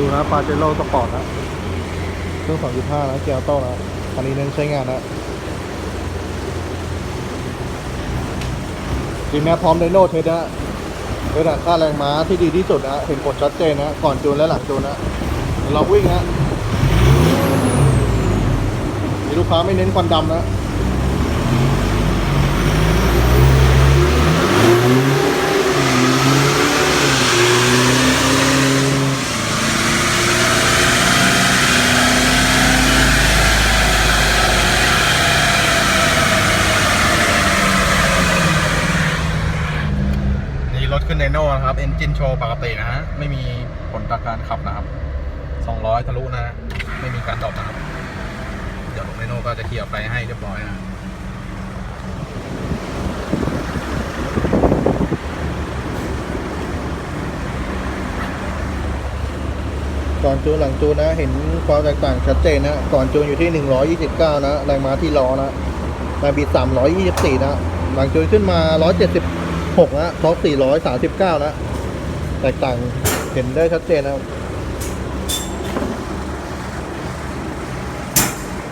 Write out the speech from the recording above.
ดูนะปาเจโร่สปอร์ตนะเครื่อง 2.5 นะเกียร์โต้นะคันนี้เน้นใช้งานนะดีแมพร้อมไดโนเทสนะเป็นค่าแรงม้าที่ดีที่สุดนะ เห็นผลชัดเจนนะ ก่อนจูนและหลังจูนนะเดี๋ยวเราวิ่งนะมีลูกค้าไม่เน้นควันดำนะ ขึ้นไดโน่นะครับ เอนจินโชว์ปกตินะฮะ ไม่มีผลต่อการขับนะครับ 200 ทะลุนะฮะไม่มีการดรอปนะครับ เดี๋ยวลงไดโน่ก็จะเคลียร์ไฟให้เรียบร้อยนะก่อนจูนหลังจูนนะ เห็นความแตกต่างชัดเจนนะ ก่อนจูนอยู่ที่ 129 นะ แรงม้าที่ล้อนะแรงบิด324 นะ หลังจูนขึ้นมา 176นะท็อป439นะแตกต่างเห็นได้ชัดเจนนะครับ